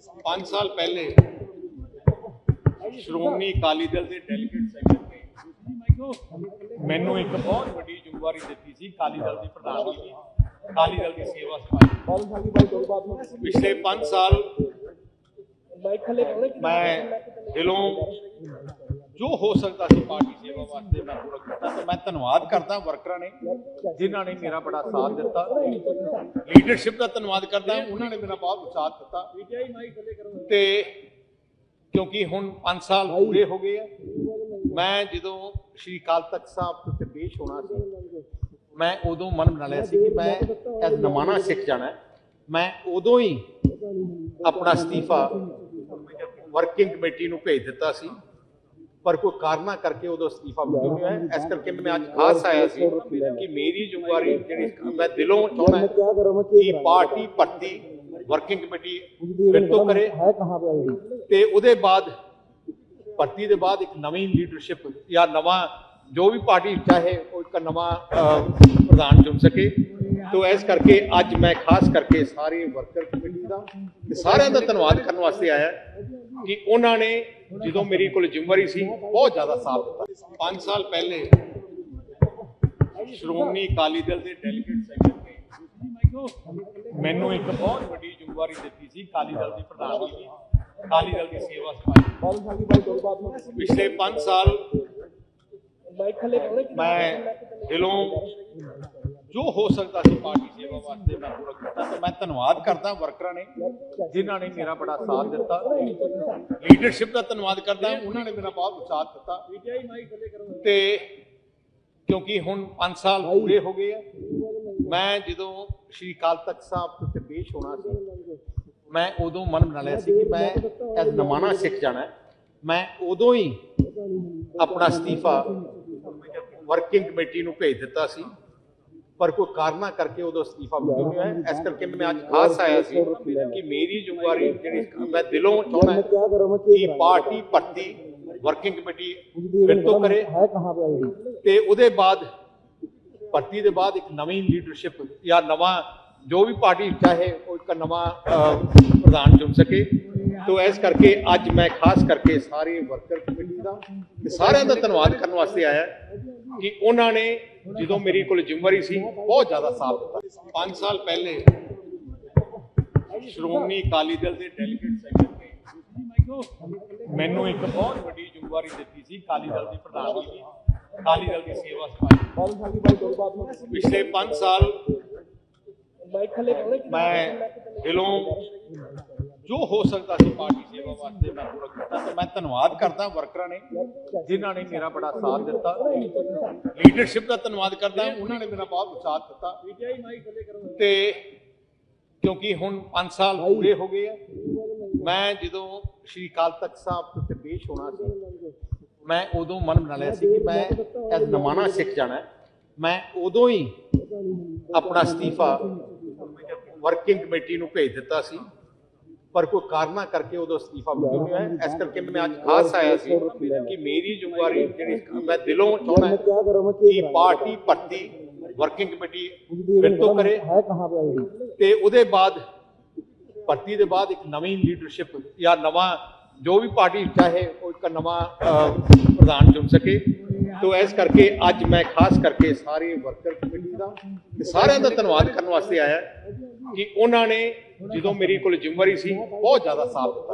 5 ਸਾਲ ਪਹਿਲੇ ਸ਼੍ਰੋਮਣੀ ਅਕਾਲੀ ਦਲ ਦੇ ਡੈਲੀਗੇਟ ਸੈਕਟਰ ਨੇ ਮੈਨੂੰ ਇੱਕ ਬਹੁਤ ਵੱਡੀ ਜ਼ਿੰਮੇਵਾਰੀ ਦਿੱਤੀ ਸੀ ਅਕਾਲੀ ਦਲ ਦੀ ਪ੍ਰਧਾਨਗੀ ਦੀ, ਅਕਾਲੀ ਦਲ ਦੀ ਸੇਵਾ ਸਭਾ ਪਿਛਲੇ 5 ਸਾਲ ਮੈਂ ਦਿਲੋਂ ਜੋ ਹੋ ਸਕਦਾ ਸੀ ਪਾਰਟੀ ਸੇਵਾ ਵਾਸਤੇ ਮੈਂ ਪੂਰਾ ਕੀਤਾ। ਤੇ ਮੈਂ ਧੰਨਵਾਦ ਕਰਦਾ ਵਰਕਰਾਂ ਨੇ, ਜਿਨ੍ਹਾਂ ਨੇ ਮੇਰਾ ਬੜਾ ਸਾਥ ਦਿੱਤਾ। ਲੀਡਰਸ਼ਿਪ ਦਾ ਧੰਨਵਾਦ ਕਰਦਾ, ਉਹਨਾਂ ਨੇ ਮੇਰਾ ਬਹੁਤ ਸਾਥ ਦਿੱਤਾ। ਤੇ ਕਿਉਂਕਿ ਹੁਣ 5 ਸਾਲ ਪੂਰੇ ਹੋ ਗਏ ਆ, ਮੈਂ ਜਦੋਂ ਸ਼੍ਰੀ ਅਕਾਲ ਤਖਤ ਸਾਹਿਬ ਤੇ ਪੇਸ਼ ਹੋਣਾ ਸੀ, ਮੈਂ ਉਦੋਂ ਮਨ ਬਣਾ ਲਿਆ ਸੀ ਕਿ ਮੈਂ ਐਸ ਨਮਾਣਾ ਸਿੱਖ ਜਾਣਾ ਮੈਂ ਉਦੋਂ ਹੀ ਆਪਣਾ ਅਸਤੀਫਾ ਵਰਕਿੰਗ ਕਮੇਟੀ ਨੂੰ ਭੇਜ ਦਿੱਤਾ ਸੀ। ਪਰ ਕੋਈ ਕਾਰਨਾ ਕਰਕੇ ਉਹਦਾ ਅਸਤੀਫਾ ਮਨਜ਼ੂਰ ਨਹੀਂ ਹੋਇਆ ਇਸ ਕਰਕੇ ਮੈਂ ਅੱਜ ਖਾਸ ਆਇਆ ਸੀ ਕਿ ਮੇਰੀ ਜ਼ਿੰਮੇਵਾਰੀ ਜਿਹੜੀ ਮੈਂ ਦਿਲੋਂ ਚਾਹੁੰਦਾ ਕਿ ਪਾਰਟੀ ਭਰਤੀ ਵਰਕਿੰਗ ਕਮੇਟੀ ਫਿਰ ਤੋਂ ਕਰੇ। ਤੇ ਉਹਦੇ ਬਾਅਦ ਭਰਤੀ ਦੇ ਬਾਅਦ ਇੱਕ ਨਵੀਂ ਲੀਡਰਸ਼ਿਪ ਜਾਂ ਨਵਾਂ ਜੋ ਵੀ ਪਾਰਟੀ ਚਾਹੇ ਉਹ ਇੱਕ ਨਵਾਂ ਪ੍ਰਧਾਨ ਚੁਣ ਸਕੇ। ਤੋ ਇਸ ਕਰਕੇ ਅੱਜ ਮੈਂ ਖਾਸ ਕਰਕੇ ਸਾਰੇ ਵਰਕਰ ਕਮੇਟੀ ਦਾ ਸਾਰਿਆਂ ਦਾ ਧੰਨਵਾਦ ਕਰਨ ਵਾਸਤੇ ਆਇਆ ਕਿ ਉਹਨਾਂ ਨੇ ਜਦੋਂ ਮੇਰੇ ਕੋਲ ਜ਼ਿੰਮੇਵਾਰੀ ਸੀ, ਬਹੁਤ ਜ਼ਿਆਦਾ ਸਾਥ ਦਿੱਤਾ। ਸਾਲ ਪਹਿਲੇ ਸ਼੍ਰੋਮਣੀ ਅਕਾਲੀ ਦਲ ਦੇ ਡੈਲੀਗੇਟ ਸੈਕਟਰ ਮੈਨੂੰ ਇੱਕ ਬਹੁਤ ਵੱਡੀ ਜ਼ਿੰਮੇਵਾਰੀ ਦਿੱਤੀ ਸੀ ਅਕਾਲੀ ਦਲ ਦੀ ਪ੍ਰਧਾਨਗੀ ਦੀ ਦਲ ਦੀ ਸੇਵਾ ਸਮਾਜ ਪਿਛਲੇ 5 ਸਾਲ ਮੈਂ ਦਿਲੋਂ ਜੋ ਹੋ ਸਕਦਾ ਸੀ ਪਾਰਟੀ ਸੇਵਾ ਵਾਸਤੇ ਮੈਂ ਪੂਰਾ ਕੀਤਾ ਤੇ ਮੈਂ ਧੰਨਵਾਦ ਕਰਦਾ ਵਰਕਰਾਂ ਨੇ ਜਿਨ੍ਹਾਂ ਨੇ ਮੇਰਾ ਬੜਾ ਸਾਥ ਦਿੱਤਾ। ਲੀਡਰਸ਼ਿਪ ਦਾ ਧੰਨਵਾਦ ਕਰਦਾ, ਉਹਨਾਂ ਨੇ ਮੇਰਾ ਬਹੁਤ ਸਾਥ ਦਿੱਤਾ। ਤੇ ਕਿਉਂਕਿ ਹੁਣ 5 ਸਾਲ ਪੂਰੇ ਹੋ ਗਏ ਆ, ਮੈਂ ਜਦੋਂ ਸ਼੍ਰੀ ਅਕਾਲ ਤਖਤ ਸਾਹਿਬ ਤੇ ਪੇਸ਼ ਹੋਣਾ ਸੀ, ਮੈਂ ਉਦੋਂ ਮਨ ਬਣਾ ਲਿਆ ਸੀ ਕਿ ਮੈਂ ਐਸ ਨਮਾਣਾ ਸਿੱਖ ਜਾਣਾ ਮੈਂ ਉਦੋਂ ਹੀ ਆਪਣਾ ਅਸਤੀਫਾ ਵਰਕਿੰਗ ਕਮੇਟੀ ਨੂੰ ਭੇਜ ਦਿੱਤਾ ਸੀ। ਪਰ ਕੋਈ ਕਾਰਨਾ ਕਰਕੇ ਉਹਦਾ ਅਸਤੀਫਾ ਮੰਗਿਆ ਹੋਇਆ ਹੈ? ਇਸ ਕਰਕੇ ਮੈਂ ਅੱਜ ਖਾਸ ਆਇਆ ਸੀ ਕਿ ਮੇਰੀ ਜ਼ਿੰਮੇਵਾਰੀ ਜਿਹੜੀ ਮੈਂ ਦਿਲੋਂ ਚਾਹੁੰਦਾ ਕਿ ਪਾਰਟੀ ਭਰਤੀ ਵਰਕਿੰਗ ਕਮੇਟੀ ਫਿਰ ਤੋਂ ਕਰੇ। ਤੇ ਉਹਦੇ ਬਾਅਦ ਭਰਤੀ ਦੇ ਬਾਅਦ ਇੱਕ ਨਵੀਂ ਲੀਡਰਸ਼ਿਪ ਜਾਂ ਨਵਾਂ ਜੋ ਵੀ ਪਾਰਟੀ ਚਾਹੇ ਉਹ ਇੱਕ ਨਵਾਂ ਪ੍ਰਧਾਨ ਚੁਣ ਸਕੇ। ਤੋ ਇਸ ਕਰਕੇ ਅੱਜ ਮੈਂ ਖਾਸ ਕਰਕੇ ਸਾਰੇ ਵਰਕਰ ਕਮੇਟੀ ਦਾ ਤੇ ਸਾਰਿਆਂ ਦਾ ਧੰਨਵਾਦ ਕਰਨ ਵਾਸਤੇ ਆਇਆ। ਕਿ ਉਹਨਾਂ ਨੇ ਜਦੋਂ ਮੇਰੇ ਕੋਲ ਜ਼ਿੰਮੇਵਾਰੀ ਸੀ, ਬਹੁਤ ਜ਼ਿਆਦਾ ਸਾਥ ਦਿੱਤਾ। 5 ਸਾਲ ਪਹਿਲੇ ਸ਼੍ਰੋਮਣੀ ਅਕਾਲੀ ਦਲ ਦੇ ਡੈਲੀਗੇਟ ਸੈਕਟਰ ਮੈਨੂੰ ਇੱਕ ਬਹੁਤ ਵੱਡੀ ਜ਼ਿੰਮੇਵਾਰੀ ਦਿੱਤੀ ਸੀ, ਅਕਾਲੀ ਦਲ ਦੀ ਪ੍ਰਧਾਨਗੀ ਦੀ, ਅਕਾਲੀ ਦਲ ਦੀ ਸੇਵਾ ਸਮਾਜ ਪਿਛਲੇ 5 ਸਾਲ ਮੈਂ ਦਿਲੋਂ ਜੋ ਹੋ ਸਕਦਾ ਸੀ ਪਾਰਟੀ ਸੇਵਾ ਵਾਸਤੇ ਮੈਂ ਪੂਰਾ ਕੀਤਾ। ਤੇ ਮੈਂ ਧੰਨਵਾਦ ਕਰਦਾ ਵਰਕਰਾਂ ਨੇ, ਜਿਨ੍ਹਾਂ ਨੇ ਮੇਰਾ ਬੜਾ ਸਾਥ ਦਿੱਤਾ। ਲੀਡਰਸ਼ਿਪ ਦਾ ਧੰਨਵਾਦ ਕਰਦਾ, ਉਹਨਾਂ ਨੇ ਮੇਰਾ ਬਹੁਤ ਸਾਥ ਦਿੱਤਾ। ਤੇ ਕਿਉਂਕਿ ਹੁਣ 5 ਸਾਲ ਪੂਰੇ ਹੋ ਗਏ ਆ, ਮੈਂ ਜਦੋਂ ਸ਼੍ਰੀ ਅਕਾਲ ਤਖਤ ਸਾਹਿਬ ਤੇ ਪੇਸ਼ ਹੋਣਾ ਸੀ, ਮੈਂ ਉਦੋਂ ਮਨ ਬਣਾ ਲਿਆ ਸੀ ਕਿ ਮੈਂ ਐਸ ਨਮਾਣਾ ਸਿੱਖ ਜਾਣਾ ਮੈਂ ਉਦੋਂ ਹੀ ਆਪਣਾ ਅਸਤੀਫਾ ਵਰਕਿੰਗ ਕਮੇਟੀ ਨੂੰ ਭੇਜ ਦਿੱਤਾ ਸੀ। ਪਰ ਕੋਈ ਕਾਰਨਾ ਕਰਕੇ ਉਹਦਾ ਅਸਤੀਫਾ ਮਨਜ਼ੂਰ ਨਹੀਂ ਹੋਇਆ ਇਸ ਕਰਕੇ ਮੈਂ ਅੱਜ ਖਾਸ ਆਇਆ ਸੀ ਕਿ ਮੇਰੀ ਜ਼ਿੰਮੇਵਾਰੀ ਜਿਹੜੀ ਮੈਂ ਦਿਲੋਂ ਚਾਹੁੰਦਾ ਕਿ ਪਾਰਟੀ ਭਰਤੀ ਵਰਕਿੰਗ ਕਮੇਟੀ ਫਿਰ ਤੋਂ ਕਰੇ। ਤੇ ਉਹਦੇ ਬਾਅਦ ਭਰਤੀ ਦੇ ਬਾਅਦ ਇੱਕ ਨਵੀਂ ਲੀਡਰਸ਼ਿਪ ਜਾਂ ਨਵਾਂ ਜੋ ਵੀ ਪਾਰਟੀ ਚਾਹੇ ਉਹ ਇੱਕ ਨਵਾਂ ਪ੍ਰਧਾਨ ਚੁਣ ਸਕੇ। ਤੋ ਇਸ ਕਰਕੇ ਅੱਜ ਮੈਂ ਖਾਸ ਕਰਕੇ ਸਾਰੇ ਵਰਕਰ ਕਮੇਟੀ ਦਾ ਸਾਰਿਆਂ ਦਾ ਧੰਨਵਾਦ ਕਰਨ ਵਾਸਤੇ ਆਇਆ। ਕਿ ਉਹਨਾਂ ਨੇ ਜਦੋਂ ਮੇਰੀ ਕੋਲ ਜ਼ਿੰਮੇਵਾਰੀ ਸੀ ਬਹੁਤ ਜ਼ਿਆਦਾ ਸਾਥ ਦਿੱਤਾ।